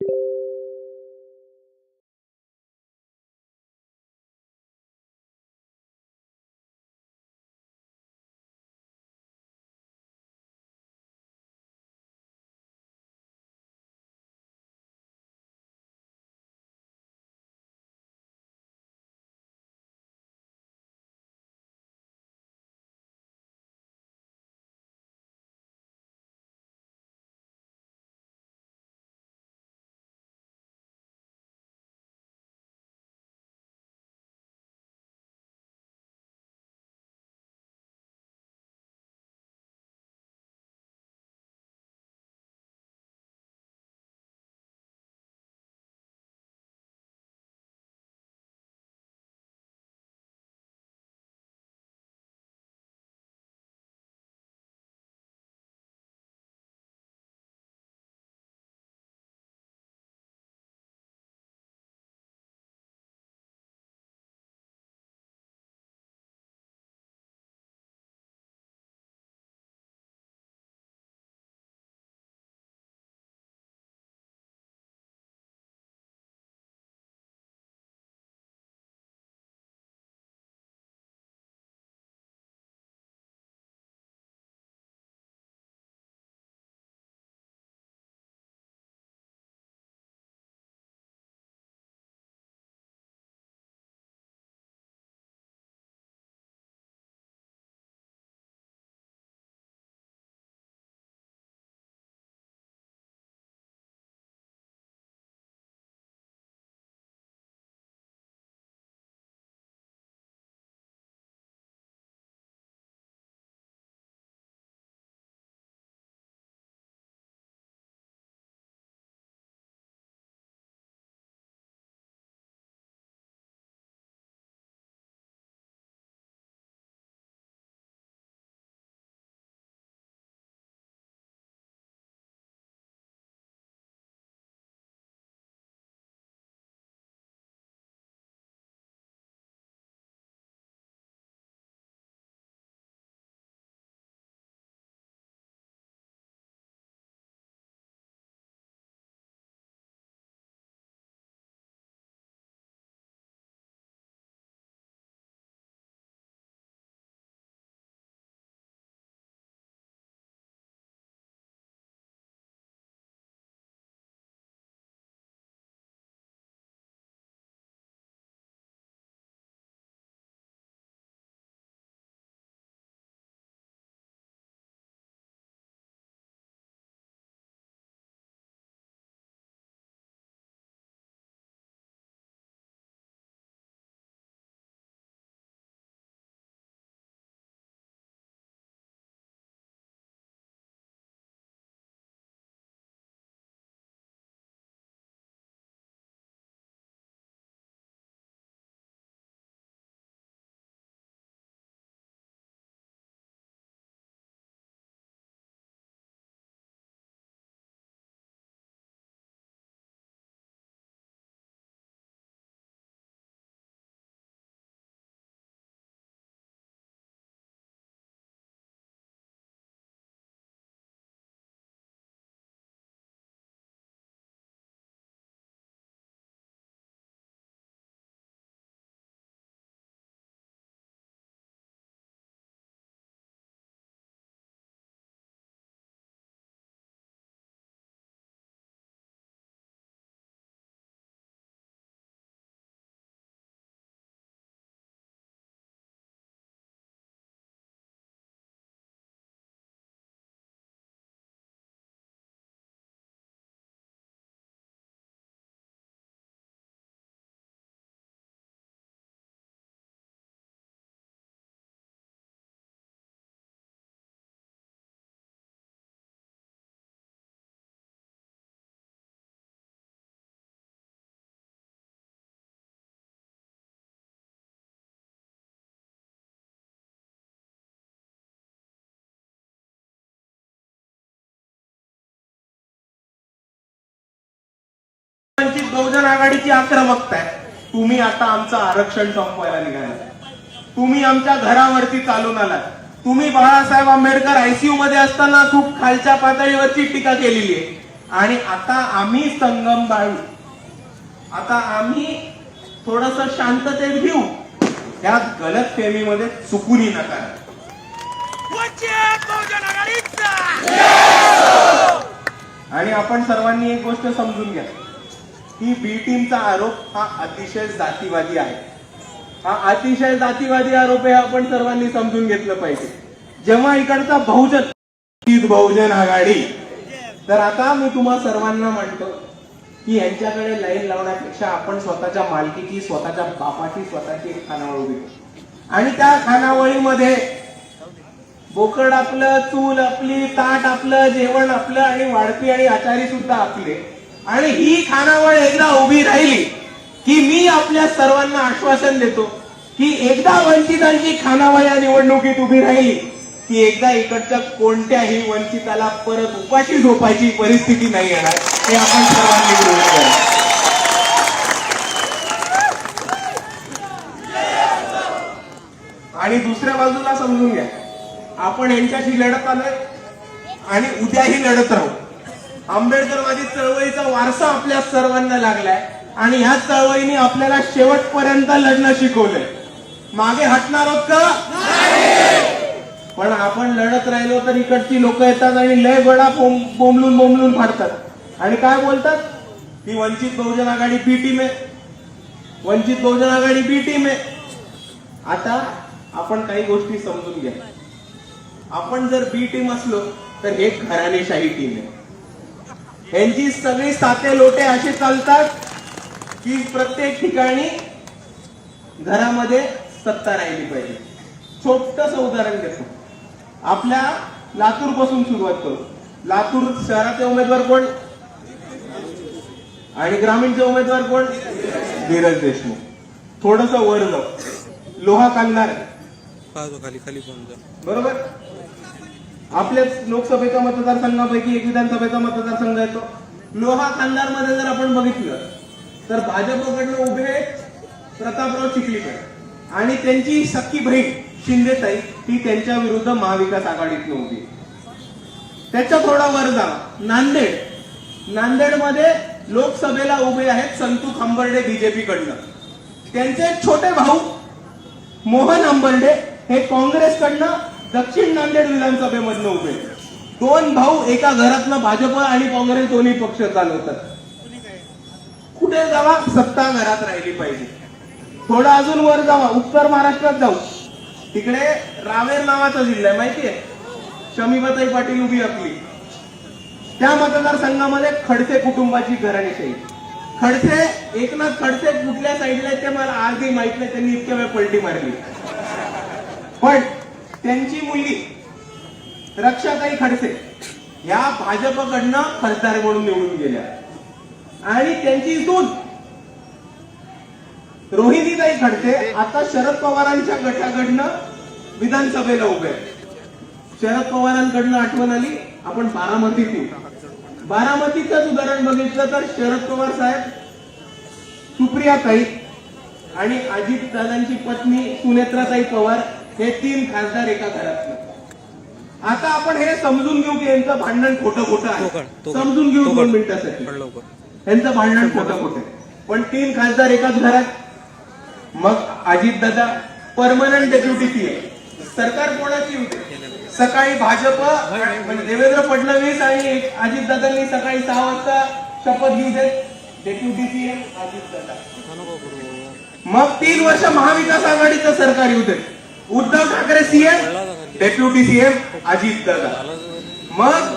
you Vanchit Bahujan आघाडीची आक्रमकता आहे. तुम्ही आता आमचं आरक्षण संपवायला निघाला तुम्ही आमच्या घरावरती चालून आलात. तुम्ही बाळासाहेब आंबेडकर आयसीयू मध्ये असताना खूप खालच्या पातळीवरची टीका केलेली आहे. आणि आता आम्ही संगम बाळू. आता आम्ही थोडस शांततेत घेऊ. त्या गलत फेमीमध्ये चुकूनही नका आणि आपण सर्वांनी एक गोष्ट समजून घ्या. ही बी टीमचा आरोप हा अतिशय जातीवादी आहे. हा अतिशय जातीवादी आरोप आहे आपण सर्वांनी समजून घेतलं पाहिजे. जेव्हा इकडचा बहुजन बहुजन आघाडी तर आता मी तुम्हा सर्वांना म्हणतो की यांच्याकडे लाईन लावण्यापेक्षा आपण स्वतःच्या मालकीची स्वतःच्या बापाची स्वतःची एक खानावळ उभी आणि त्या खानावळीमध्ये बोकड आपलं चूल आपली ताट आपलं जेवण आपलं आणि वाढपी आणि आचारी सुद्धा आपले. आणि ही खानावळ एकदा उभी राहिली की मी आपल्या सर्वांना आश्वासन देतो की एकदा वंचितांची खानावळ या निवडणुकीत उभी राहिली की एकदा इकडच्या कोणत्याही वंचिताला परत उपाशी झोपायची परिस्थिती नाही येणार हे आपण सर्वांनी आणि दुसऱ्या बाजूला समजून घ्या आपण यांच्याशी लढत आलोय आणि उद्याही लढत राहू. आंबेडकरवादी चळवळीचा वारसा आपल्या सर्वांना लागलाय आणि ह्या चळवळीने आपल्याला शेवटपर्यंत लढणं शिकवलंय. मागे हटणार आहोत का? पण आपण लढत राहिलो तर इकडची लोक येतात आणि लय बडा बोंबलून बोंबलून फाडतात. आणि काय बोलतात? ती वंचित बहुजन आघाडी बी टीम आहे. वंचित बहुजन आघाडी बी टीम आहे. आता आपण काही गोष्टी समजून घ्या. आपण जर बी टीम असलो तर हे घराणेशाही टीम आहे. यांची सगळी साते लोटे असे चालतात की प्रत्येक ठिकाणी घरामध्ये सत्ता राहिली पाहिजे. छोटस उदाहरण देतो आपल्या लातूरपासून सुरुवात करू. लातूर शहराचे उमेदवार कोण? आणि ग्रामीणचे उमेदवार कोण? धीरज देशमुख. थोडस वर जाऊ. लोहा जा बरोबर? आपल्या लोकसभेच्या मतदारसंघापैकी एक विधानसभेचा मतदारसंघ येतो. लोहा खानदारमध्ये जर आपण बघितलं तर भाजपकडनं उभे आहेत प्रतापराव चिखलीकर. आणि त्यांची सख्खी बहीण शिंदेताई ही त्यांच्या विरुद्ध महाविकास आघाडीत नव्हती त्याच्या थोडा वर जा. नांदेड. नांदेडमध्ये लोकसभेला उभे आहेत संतू खांबर्डे बीजेपी कडनं त्यांचे छोटे भाऊ मोहन अंबर्डे हे काँग्रेसकडनं दक्षिण नांदेड विधानसभेमधनं उभे. दोन भाऊ एका घरातनं भाजप आणि काँग्रेस दोन्ही पक्ष चालवतात. कुठे जावा? सत्ता घरात राहिली पाहिजे. थोडं अजून वर जावा. उत्तर महाराष्ट्रात जाऊ. तिकडे रावेर नावाचा जिल्हा आहे माहितीये? शमीबाताई पाटील उभी आपली. त्या मतदारसंघामध्ये खडसे कुटुंबाची घराणीशाही खडसे एकनाथ खडसे कुठल्या साईडला आहेत ते मला आजही माहीत नाही. त्यांनी इतक्या वेळ पलटी मारली. पण त्यांची मुलगी रक्षाताई खडसे या भाजपकडनं खासदार म्हणून निवडून गेल्या. आणि त्यांची सून रोहिणीताई खडसे आता शरद पवारांच्या गटाकडनं विधानसभेला उभे शरद पवारांकडनं आठवण आली आपण बारामतीत येऊ बारामतीचंच उदाहरण बघितलं तर शरद पवार साहेब सुप्रियाताई आणि अजित दादांची पत्नी सुनेत्राताई पवार हे तीन खासदार एका घरातलं. आता आपण हे समजून घेऊ की यांचं भांडण खोटं खोटं आहे. समजून घेऊ दोन. मिनिटासाठी. यांचं भांडण खोटं खोटं. पण तीन खासदार एकाच घरात. मग अजितदादा परमनंट डेप्युटी सीएम सरकार कोणाची होते? सकाळी भाजप म्हणजे देवेंद्र फडणवीस आणि अजितदादांनी सकाळी सहा वाजता शपथ घेऊ देत डेप्युटी सीएम अजितदादा. नको करू. मग तीन वर्ष महाविकास आघाडीचं सरकार येऊ दे. Uddhav Thackeray CM deputy CM Ajitdada मग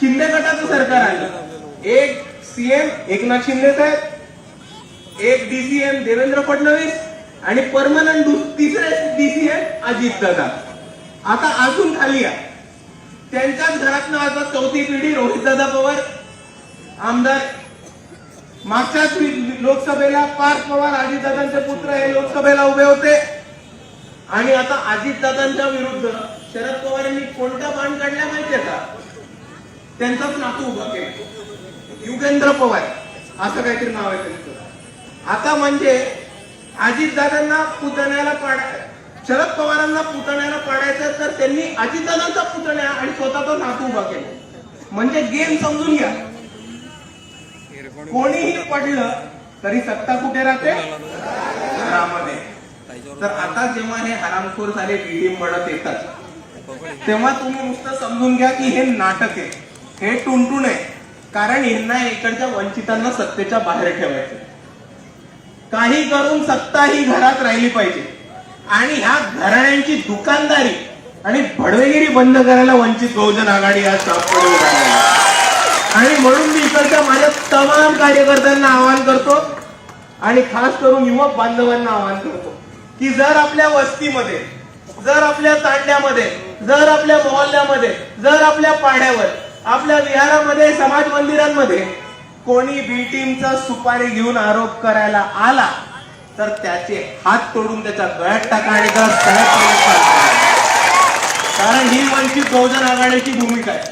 शिंदे गटाचं सरकार आलं. एक सीएम एकनाथ शिंदे साहेब एक डीसीएम देवेंद्र फडणवीस आणि परमनंट तिसरे डीसीएम अजित दादा. आता अजून खाली या. त्यांच्याच घरातनं आता चौथी पिढी रोहित दादा पवार आमदार. मागच्याच लोकसभेला पार्थ पवार अजितदादांचे पुत्र हे लोकसभेला उभे होते. आणि आता अजितदादांच्या विरुद्ध शरद पवारांनी कोणता बाण काढला माहितीये का? त्यांचाच नातू उभा केला. युगेंद्र पवार असं काहीतरी नाव आहे त्यांचं. आता म्हणजे अजितदादांना पुतण्याला पाड शरद पवारांना पुतण्याला पाडायचं तर त्यांनी अजितदादांचा पुतण्या आणि स्वतःचा नातू उभा केला. म्हणजे गेम समजून घ्या. कोणीही पडलं तरी सत्ता कुठे राहते? घरामध्ये तर आता जेव्हा हे हरामखोर झाले बिल्डिंग म्हणत येतात. तेव्हा तुम्ही नुसतं समजून घ्या की हे नाटक आहे. हे टुनटुन आहे. कारण यांना इकडच्या वंचितांना सत्तेच्या बाहेर ठेवायचं. काही करून सत्ता ही घरात राहिली पाहिजे. आणि ह्या घराण्यांची दुकानदारी आणि भडवेगिरी बंद करायला वंचित बहुजन आघाडी आज आणि म्हणून मी इकडच्या माझ्या तमाम कार्यकर्त्यांना आवाहन करतो आणि खास करून युवक बांधवांना आवाहन करतो. की जर आपल्या वस्तीमध्ये जर आपल्या तांड्यामध्ये जर आपल्या मोहल्ल्यामध्ये जर आपल्या पाड्यावर आपल्या विहारामध्ये समाज मंदिरांमध्ये कोणी बी टीमचा सुपारी घेऊन आरोप करायला आला तर त्याचे हात तोडून त्याच्या गळ्यात टाका आणि कारण ही वंचित बहुजन आघाडीची भूमिका आहे.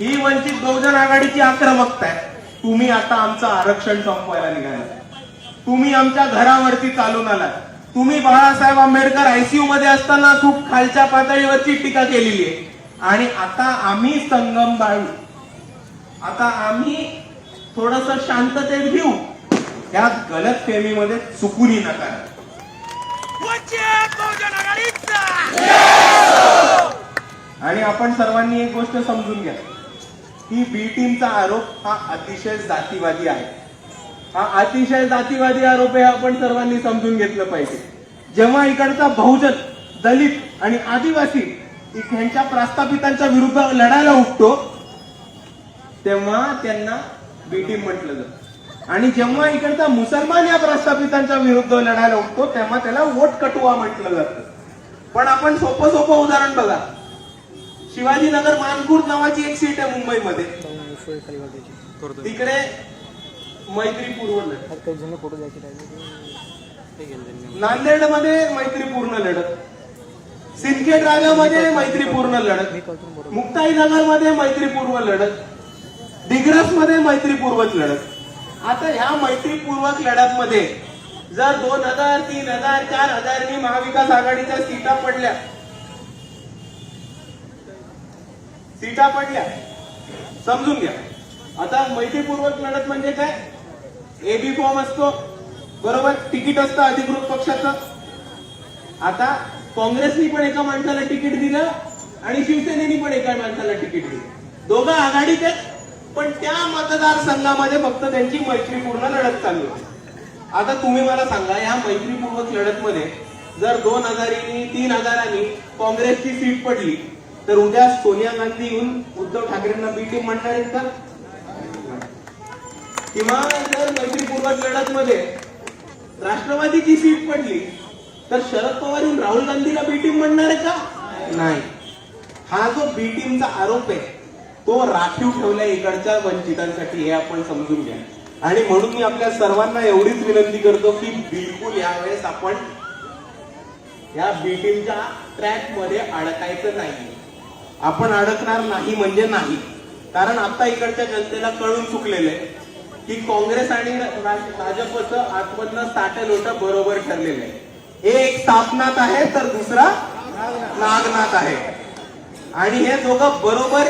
ही वंचित बहुजन आघाडीची आक्रमकता आहे. तुम्ही आता आमचं आरक्षण संपवायला निघाला तुम्ही आमच्या घरावरती चालून आलात. तुम्ही बाळासाहेब आंबेडकर आयसीयू मध्ये असताना खूप खालच्या पातळीवरची टीका केलेली आहे. आणि आता आम्ही संगम बाळू. आता आम्ही थोडस शांततेत घेऊ. त्या गलत फेमीमध्ये चुकूनही नका आणि आपण सर्वांनी एक गोष्ट समजून घ्या. की बी टीमचा आरोप हा अतिशय जातीवादी आहे. हा अतिशय जातीवादी आरोप आहे आपण सर्वांनी समजून घेतलं पाहिजे. जेव्हा इकडचा बहुजन दलित आणि आदिवासी ह्यांच्या प्रस्थापितांच्या विरुद्ध लढायला उठतो तेव्हा त्यांना बी टीम म्हटलं जातं. आणि जेव्हा इकडचा मुसलमान या प्रस्थापितांच्या विरुद्ध लढायला उठतो तेव्हा त्याला वोट कटुआ म्हटलं जातं. पण आपण सोपं सोपं उदाहरण बघा. शिवाजीनगर मानपूर नावाची एक सीट आहे मुंबईमध्ये. तिकडे हे गेलं त्यांनी. नांदेडमध्ये मैत्रीपूर्ण लढत. सिंदखेड राजामध्ये मैत्रीपूर्ण लढत. मी कळतो बरोबर. मुक्ताईनगरमध्ये मैत्रीपूर्व लढत. दिग्रसमध्ये मैत्रीपूर्वक लढत. आता ह्या मैत्रीपूर्वक लढत मध्ये जर दोन हजार तीन हजार चार हजारनी महाविकास आघाडीच्या सीटा पडल्या. सीटा पडल्या. समजून घ्या. आता मैत्रीपूर्वक लढत म्हणजे काय? एबी फॉर्म असतो. बरोबर? तिकीट असतं अधिकृत पक्षाचं. आता काँग्रेसनी पण एका माणसाला तिकीट दिलं आणि शिवसेनेनी पण एका माणसाला तिकीट दिलं. दोघं आघाडीत आहेत पण त्या मतदारसंघामध्ये फक्त त्यांची मैत्रीपूर्ण लढत चालू आहे. आता तुम्ही मला सांगा या मैत्रीपूर्वक लढत मध्ये जर दोन हजारांनी तीन हजारांनी काँग्रेसची सीट पडली तर उद्या सोनिया गांधी येऊन उद्धव ठाकरेंना बी टीम म्हणणार आहेत का? किंवा जर मैत्रीपूर्वक लढतमध्ये राष्ट्रवादीची सीट पडली तर शरद पवार येऊन राहुल गांधीला बी टीम म्हणणार आहे का? नाही. हा जो बी टीमचा आरोप आहे तो राखीव ठेवल्या इकडच्या वंचितांसाठी हे आपण समजून घ्या. आणि म्हणून मी आपल्या सर्वांना एवढीच विनंती करतो की बिलकुल यावेळेस आपण या बी टीमच्या ट्रॅकमध्ये अडकायचं नाही. आपण अडकणार नाही म्हणजे नाही. कारण आता इकडच्या जनतेला कळून चुकलेलं आहे. की काँग्रेस आणि भाजपचं आतमधनं साठे लोट बरोबर ठरलेलं आहे एक स्थापनात आहे तर दुसरा नागनाथ आहे. आणि हे दोघं बरोबर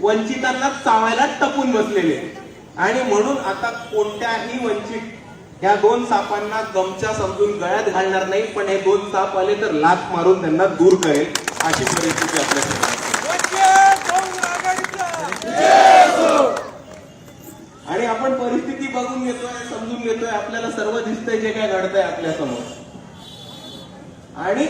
वंचितांना चावायला टपून बसलेले आहेत. आणि म्हणून आता कोणत्याही वंचित या दोन सापांना गमच्या समजून गळ्यात घालणार नाही पण हे दोन साप आले तर लाथ मारून त्यांना दूर करेल अशी परिस्थिती आपल्याकडे आणि आपण परिस्थिती बघून घेतोय समजून घेतोय आपल्याला सर्व दिसतंय जे काय घडतंय आपल्यासमोर. आणि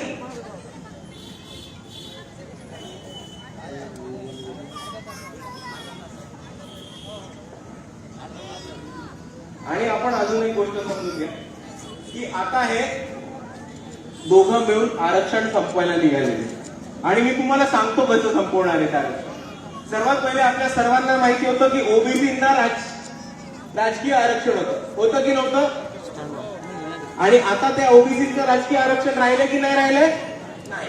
आणि आपण अजून एक गोष्ट समजून घ्या की आता हे दोघं मिळून आरक्षण संपवायला निघालेले आणि मी तुम्हाला सांगतो कसं संपवणार आहे आरक्षण. सर्वात पहिले आपल्या सर्वांना माहिती होतं की ओबीसींना राज राजकीय आरक्षण होतं. होतं की नव्हतं? आणि आता त्या ओबीसीचं राजकीय आरक्षण राहिले की नाही राहिले नाही.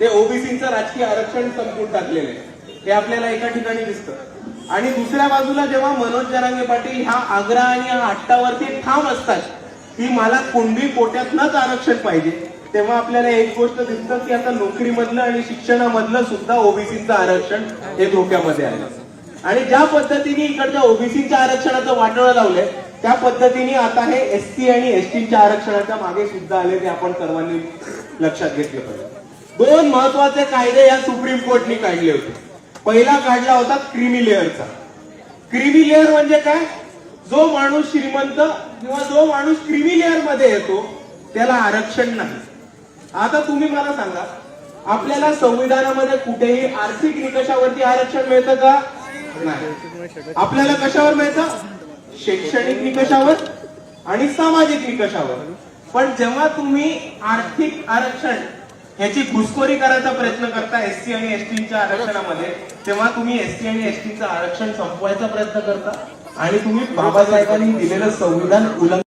ते ओबीसीचं राजकीय आरक्षण संपून टाकलेलं आहे. हे आपल्याला एका ठिकाणी दिसतं. आणि दुसऱ्या बाजूला जेव्हा मनोज जरांगे पाटील ह्या आग्रा आणि ह्या हट्टावरती ठाम असतात की मला कुणबी कोट्यातनंच आरक्षण पाहिजे तेव्हा आपल्याला एक गोष्ट दिसतं की आता नोकरीमधलं आणि शिक्षणामधलं सुद्धा ओबीसीचं आरक्षण हे धोक्यामध्ये आहे. आणि ज्या पद्धतीने इकडच्या ओबीसीच्या आरक्षणाचं वाटोळं लावलंय त्या पद्धतीने आता हे एस टी आणि एसटीच्या आरक्षणाच्या मागे सुद्धा आले ते आपण सर्वांनी लक्षात घेतले पाहिजे. दोन महत्त्वाचे कायदे या सुप्रीम कोर्टने काढले होते. पहिला काढला होता क्रिमी लेअरचा. क्रिमी लेअर म्हणजे काय? जो माणूस श्रीमंत किंवा जो माणूस क्रिमी लेअरमध्ये येतो त्याला आरक्षण नाही. आता तुम्ही मला सांगा आपल्याला संविधानामध्ये कुठेही आर्थिक निकषावरती आरक्षण मिळतं का? नाही. आपल्याला कशावर मिळतं? शैक्षणिक निकषावर आणि सामाजिक निकषावर. पण जेव्हा तुम्ही आर्थिक आरक्षण ह्याची घुसखोरी करायचा प्रयत्न करता एससी आणि एसटीच्या आरक्षणामध्ये तेव्हा तुम्ही एसटी आणि एसटीचं आरक्षण संपवायचा प्रयत्न करता? आणि तुम्ही बाबासाहेबांनी दिलेलं संविधान उल्लंघन